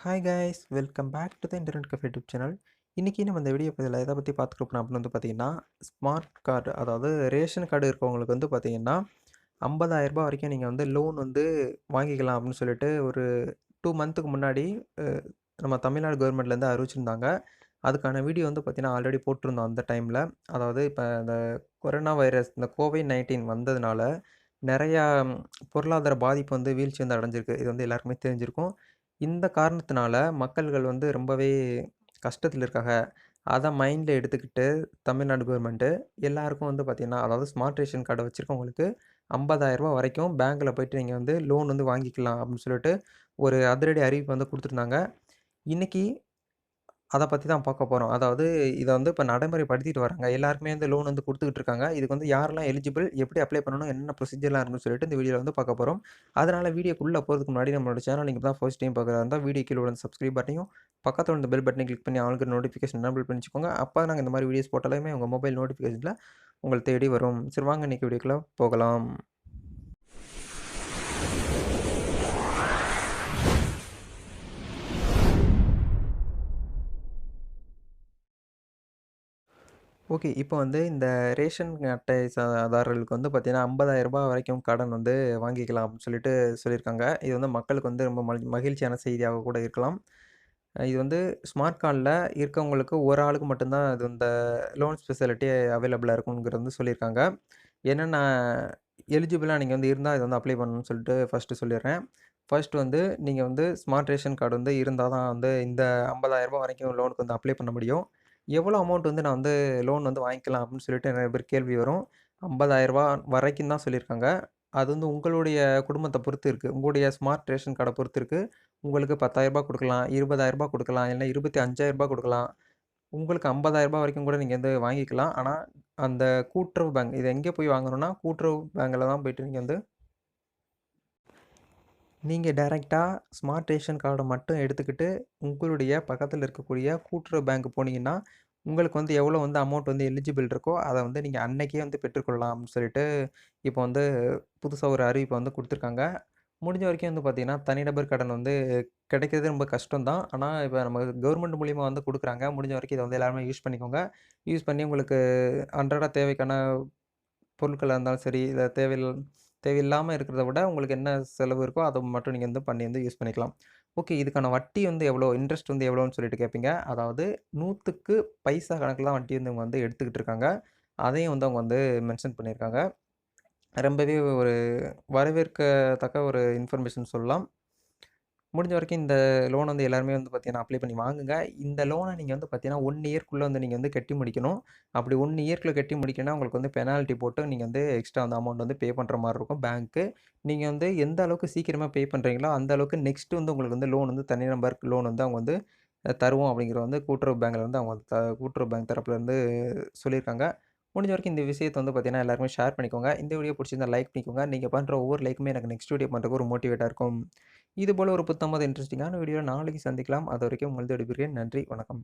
Hi guys welcome back to the internet cafe YouTube channel இன்றைக்கி நம்ம இந்த video பதில் எதை பற்றி பார்த்துக்கிறோம் அப்படின்னு வந்து பார்த்தீங்கன்னா ஸ்மார்ட் கார்டு அதாவது ரேஷன் கார்டு இருக்கவங்களுக்கு வந்து பார்த்தீங்கன்னா 50000 ரூபாய் வரைக்கும் நீங்கள் வந்து லோன் வந்து வாங்கிக்கலாம் அப்படின்னு சொல்லிட்டு ஒரு டூ மந்த்துக்கு முன்னாடி நம்ம தமிழ்நாடு கவர்மெண்ட்லேருந்து அறிவிச்சிருந்தாங்க. அதுக்கான வீடியோ வந்து பார்த்திங்கன்னா ஆல்ரெடி போட்டிருந்தோம் அந்த டைமில் அதாவது இப்போ இந்த கொரோனா வைரஸ் இந்த கோவிட் நைன்டீன் வந்ததுனால நிறையா பொருளாதார பாதிப்பு வந்து வீழ்ச்சி வந்து அடைஞ்சிருக்கு. இது வந்து எல்லாருக்குமே தெரிஞ்சிருக்கும். இந்த காரணத்தினால மக்கள்கள் வந்து ரொம்பவே கஷ்டத்தில் இருக்காங்க. அதை மைண்டில் எடுத்துக்கிட்டு தமிழ்நாடு கவர்மெண்ட்டு எல்லாருக்கும் வந்து பார்த்திங்கன்னா அதாவது ஸ்மார்ட் ரேஷன் கார்டை வச்சுருக்கவங்களுக்கு 50000 ரூபாய் வரைக்கும் பேங்க்கில் போயிட்டு நீங்கள் வந்து லோன் வந்து வாங்கிக்கலாம் அப்படின்னு சொல்லிட்டு ஒரு அதிரடி அறிவிப்பு வந்து கொடுத்துருந்தாங்க. இன்றைக்கி அதை பற்றி தான் பார்க்க போகிறோம் அதாவது இதை வந்து இப்போ நடைமுறைப்படுத்திட்டு வராங்க. எல்லாருக்குமே வந்து லோன் வந்து கொடுத்துக்கிட்டு இருக்காங்க. இதுக்கு வந்து யாரெல்லாம் எலிஜிபிள் எப்படி அப்ளை பண்ணணும் என்னென்ன ப்ரொசீஜர்லாம் இருக்குன்னு சொல்லிட்டு இந்த வீடியோவில் வந்து பார்க்க போகிறோம் அதனால் வீடியோக்குள்ளே போகிறதுக்கு முன்னாடி நம்மளோட சேனல் நீங்கள் தான் ஃபர்ஸ்ட் டைம் பார்க்குறதா இருந்தால் வீடியோ கீழே உள்ள சப்ஸ்கிரைப் பட்டனையும் பக்கத்தில் இந்த பெல் பட்டனை கிளிக் பண்ணி அவங்களுக்கு நோட்டிஃபிகேஷன் எனபிள் பண்ணிச்சுக்கோங்க அப்போ நாங்கள் இந்த மாதிரி வீடியோஸ் போட்டாலுமே உங்கள் மொபைல் நோட்டிஃபிகேஷனில் உங்களை தேடி வரும். சரி வாங்க இன்றைக்கி வீடியோக்குள்ளே போகலாம். ஓகே. இப்போ வந்து இந்த ரேஷன் அட்டை சாதாரர்களுக்கு வந்து பார்த்தீங்கன்னா ஐம்பதாயிரரூபா வரைக்கும் கடன் வந்து வாங்கிக்கலாம் அப்படின்னு சொல்லிட்டு சொல்லியிருக்காங்க. இது வந்து மக்களுக்கு வந்து ரொம்ப மகிழ் மகிழ்ச்சியான செய்தியாக கூட இருக்கலாம். இது வந்து ஸ்மார்ட் கார்டில் இருக்கவங்களுக்கு ஒரு ஆளுக்கு மட்டும்தான் இது இந்த லோன் ஸ்பெசிலிட்டி அவைலபிளாக இருக்குங்கிறது வந்து சொல்லியிருக்காங்க. என்னென்ன எலிஜிபிளாக நீங்கள் வந்து இருந்தால் இது வந்து அப்ளை பண்ணணும்னு சொல்லிட்டு ஃபஸ்ட்டு சொல்லிடுறேன். ஃபர்ஸ்ட் வந்து நீங்கள் வந்து ஸ்மார்ட் ரேஷன் கார்டு வந்து இருந்தால் தான் வந்து இந்த 50000 ரூபாய் வரைக்கும் லோனுக்கு வந்து அப்ளை பண்ண முடியும். எவ்வளோ அமௌண்ட் வந்து நான் வந்து லோன் வந்து வாங்கிக்கலாம் அப்படின்னு சொல்லிட்டு நிறைய பேர் கேள்வி வரும். 50000 வரைக்கும் தான் சொல்லியிருக்காங்க. அது வந்து உங்களுடைய குடும்பத்தை பொறுத்து இருக்குது உங்களுடைய ஸ்மார்ட் ரேஷன் கார்டை பொறுத்து இருக்குது உங்களுக்கு பத்தாயிரரூபா கொடுக்கலாம் இருபதாயிரரூபா கொடுக்கலாம் இல்லை 25000 ரூபாய் கொடுக்கலாம். உங்களுக்கு 50000 ரூபாய் வரைக்கும் கூட நீங்கள் வந்து வாங்கிக்கலாம். ஆனால் அந்த கூட்டுறவு பேங்க் இது எங்கே போய் வாங்கணும்னா கூட்டுறவு பேங்க்கில் தான் போயிட்டு நீங்கள் வந்து நீங்கள் டைரெக்டாக ஸ்மார்ட் ரேஷன் கார்டை மட்டும் எடுத்துக்கிட்டு உங்களுடைய பக்கத்தில் இருக்கக்கூடிய கூட்டுறவு பேங்க் போனீங்கன்னா உங்களுக்கு வந்து எவ்வளோ வந்து அமௌண்ட் வந்து எலிஜிபிள் இருக்கோ அதை வந்து நீங்கள் அன்னைக்கே வந்து பெற்றுக்கொள்ளலாம் அப்படின்னு சொல்லிட்டு இப்போ வந்து புதுசாக ஒரு அறிவிப்பை வந்து கொடுத்துருக்காங்க. முடிஞ்ச வரைக்கும் வந்து பார்த்திங்கன்னா தனிநபர் கடன் வந்து கிடைக்கிறது ரொம்ப கஷ்டம் தான் ஆனால் இப்போ நம்ம கவர்மெண்ட் மூலிமா வந்து கொடுக்குறாங்க. முடிஞ்ச வரைக்கும் இதை வந்து எல்லாருமே யூஸ் பண்ணிக்கோங்க. யூஸ் பண்ணி உங்களுக்கு அன்றாட தேவைக்கான பொருட்களாக இருந்தாலும் சரி இல்லை தேவையில்ல தேவையில்லாமல் இருக்கிறத விட உங்களுக்கு என்ன செலவு இருக்கோ அதை மட்டும் நீங்கள் வந்து பண்ணி வந்து யூஸ் பண்ணிக்கலாம். ஓகே இதுக்கான வட்டி வந்து எவ்வளோ? இன்ட்ரெஸ்ட் வந்து எவ்வளோன்னு சொல்லிட்டு கேட்பீங்க அதாவது நூற்றுக்கு பைசா கணக்கில் தான் வட்டி வந்து இவங்க வந்து எடுத்துக்கிட்டு இருக்காங்க. அதையும் வந்து அவங்க வந்து மென்ஷன் பண்ணியிருக்காங்க. ரொம்பவே ஒரு வரவேற்கத்தக்க ஒரு இன்ஃபர்மேஷன் சொல்லலாம். முடிஞ்ச வரைக்கும் இந்த லோன் வந்து எல்லாருமே வந்து பார்த்தீங்கன்னா அப்ளை பண்ணி வாங்குங்க. இந்த லோனை நீங்கள் வந்து பார்த்தீங்கன்னா ஒன் இயர்க்குள்ளே வந்து நீங்கள் வந்து கட்டி முடிக்கணும். அப்படி ஒன் இயர்க்குள்ளே கட்டி முடிக்கணும்னா உங்களுக்கு வந்து பெனால்ட்டி போட்டு நீங்கள் வந்து எக்ஸ்ட்ரா அந்த அமௌண்ட் வந்து பே பண்ணுற மாதிரி இருக்கும் பேங்க்கு நீங்கள் வந்து எந்த அளவுக்கு சீக்கிரமாக பே பண்ணுறீங்களோ அந்த அளவுக்கு நெக்ஸ்ட் வந்து உங்களுக்கு வந்து லோன் வந்து தனி நம்பர் லோன் வந்து அவங்க வந்து தருவோம் அப்படிங்கிற வந்து கூட்டுறவு பேங்கில் வந்து அவங்க த கூட்டுறவு பேங்க் தரப்புலேருந்து சொல்லியிருக்காங்க. முடிஞ்ச வரைக்கும் இந்த விஷயத்தை வந்து பார்த்தீங்கன்னா எல்லாருமே ஷேர் பண்ணிக்கோங்க. இந்த வீடியோ பிடிச்சிருந்தா லைக் பண்ணிக்கோங்க. நீங்கள் பண்ணுற ஒவ்வொரு லைக்குமே எனக்கு நெக்ஸ்ட் வீடியோ பண்ணுறதுக்கு ஒரு மோட்டிவேட்டாக இருக்கும். இதுபோல் ஒரு புத்தமது இன்ட்ரெஸ்டிங்கான வீடியோ நாளைக்கு சந்திக்கலாம். அது வரைக்கும் உங்களது விடுபடுகிறேன் நன்றி. வணக்கம்.